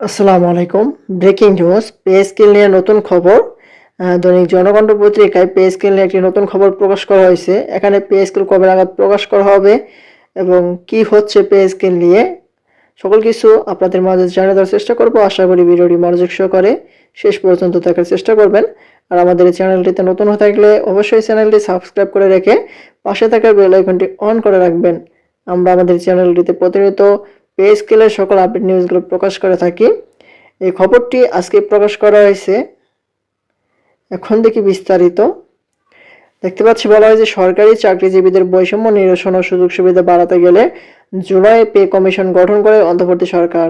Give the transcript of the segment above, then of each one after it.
আসসালামু আলাইকুম। Breaking news pay scale নিয়ে নতুন খবর। দৈনিক জনকণ্ঠ পত্রিকায় পে স্কেল নিয়ে একটি নতুন খবর প্রকাশ করা হয়েছে। এখানে পে স্কেল কবে নাগাদ প্রকাশ করা হবে এবং কি হচ্ছে পে স্কেল নিয়ে সকল কিছু আপনাদের মাঝে জানিয়ে দেওয়ার চেষ্টা করব। আশা করি ভিডিওটি মনোযোগ সহকারে শেষ পর্যন্ত দেখার চেষ্টা করবেন। আর আমাদের এই চ্যানেলটিতে নতুন হয়ে থাকলে অবশ্যই চ্যানেলটি সাবস্ক্রাইব করে রেখে পাশে থাকা বেল আইকনটি অন করে রাখবেন। আমরা আমাদের চ্যানেলটিতে প্রতিনিয়ত পে স্কেলের সকল আপডেট নিউজগুলো প্রকাশ করে থাকি। এই খবরটি আজকে প্রকাশ করা হয়েছে। এখন দেখি বিস্তারিত। দেখতে পাচ্ছি, বলা হয় যে সরকারি চাকরিজীবীদের বৈষম্য নিরসন ও সুযোগ সুবিধা বাড়াতে গেলে জুলাই পে কমিশন গঠন করে অন্তর্বর্তী সরকার।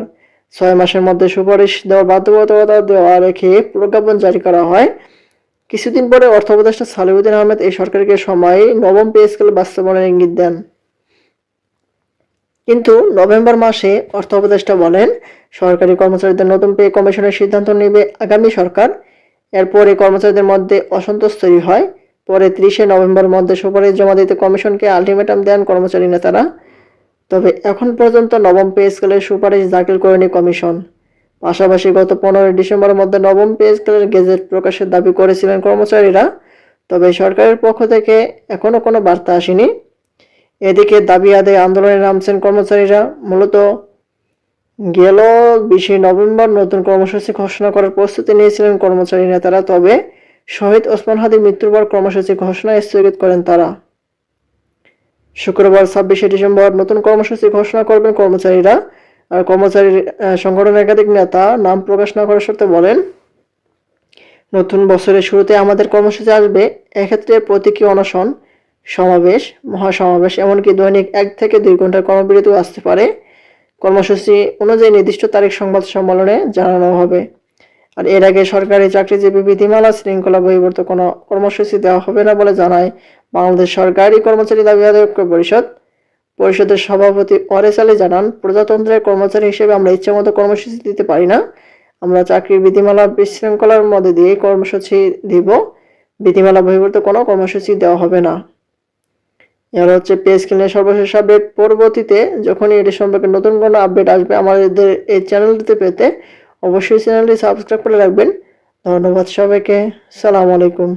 ছয় মাসের মধ্যে সুপারিশ দেওয়ার বাধ্যবাধকতা দেওয়া রেখে প্রজ্ঞাপন জারি করা হয়। কিছুদিন পরে অর্থ উপদেষ্টা সালিউদ্দিন আহমেদ এই সরকারকে সময় নবম পে স্কেল বাস্তবায়নের ইঙ্গিত দেন। কিন্তু নভেম্বর মাসে অর্থ উপদেষ্টা বলেন, সরকারি কর্মচারীদের নতুন পে কমিশনের সিদ্ধান্ত নেবে আগামী সরকার। এরপরে কর্মচারীদের মধ্যে অসন্তোষ তৈরি হয়। পরে ত্রিশে নভেম্বরের মধ্যে সুপারিশ জমা দিতে কমিশনকে আলটিমেটাম দেন কর্মচারী নেতারা। তবে এখন পর্যন্ত নবম পে স্কেলের সুপারিশ দাখিল করেনি কমিশন। পাশাপাশি গত পনেরোই ডিসেম্বরের মধ্যে নবম পে স্কেলের গেজেট প্রকাশের দাবি করেছিলেন কর্মচারীরা। তবে সরকারের পক্ষ থেকে এখনও কোনো বার্তা আসেনি। এদিকে দাবি আদায় আন্দোলনে নামছেন কর্মচারীরা। মূলত গেল বিশে নভেম্বর নতুন কর্মসূচি ঘোষণা করার প্রস্তুতি নিয়েছিলেন কর্মচারী নেতারা তবে শহীদ ওসমান হাদির মৃত্যুর পর কর্মসূচি ঘোষণা স্থগিত করেন তারা। শুক্রবার ছাব্বিশে ডিসেম্বর নতুন কর্মসূচি ঘোষণা করবেন কর্মচারীরা। আর কর্মচারী আহ, সংগঠনের একাধিক নেতা নাম প্রকাশ না করার সত্ত্বে বলেন নতুন বছরের শুরুতে আমাদের কর্মসূচি আসবে। এক্ষেত্রে প্রতীকী অনশন সমাবেশ, মহাসমাবেশ, এমনকি দৈনিক এক থেকে দুই ঘণ্টার কর্মবিরতিও আসতে পারে। কর্মসূচি অনুযায়ী নির্দিষ্ট তারিখ সংবাদ সম্মেলনে জানানো হবে। আর এর আগে সরকারি চাকরিজীবী বিধিমালা শৃঙ্খলা বহির্ভূত কোনো কর্মসূচি দেওয়া হবে না বলে জানায় বাংলাদেশ সরকারি কর্মচারী দাবি আদায় পরিষদ। পরিষদের সভাপতি অরেস আলী জানান, প্রজাতন্ত্রের কর্মচারী হিসেবে আমরা ইচ্ছামতো কর্মসূচি দিতে পারি না। আমরা চাকরির বিধিমালা বিশৃঙ্খলার মধ্যে দিয়ে কর্মসূচি দিব। বিধিমালা বহির্ভূত কোনো কর্মসূচি দেওয়া হবে না। এর হচ্ছে পে স্কেলের সর্বশেষ আপডেট পরবর্তীতে যখনই এটি সম্পর্কে নতুন কোনো আপডেট আসবে আমাদের এই চ্যানেলটিতে পেতে অবশ্যই চ্যানেলটি সাবস্ক্রাইব করে রাখবেন। ধন্যবাদ সবাইকে। সালাম আলাইকুম।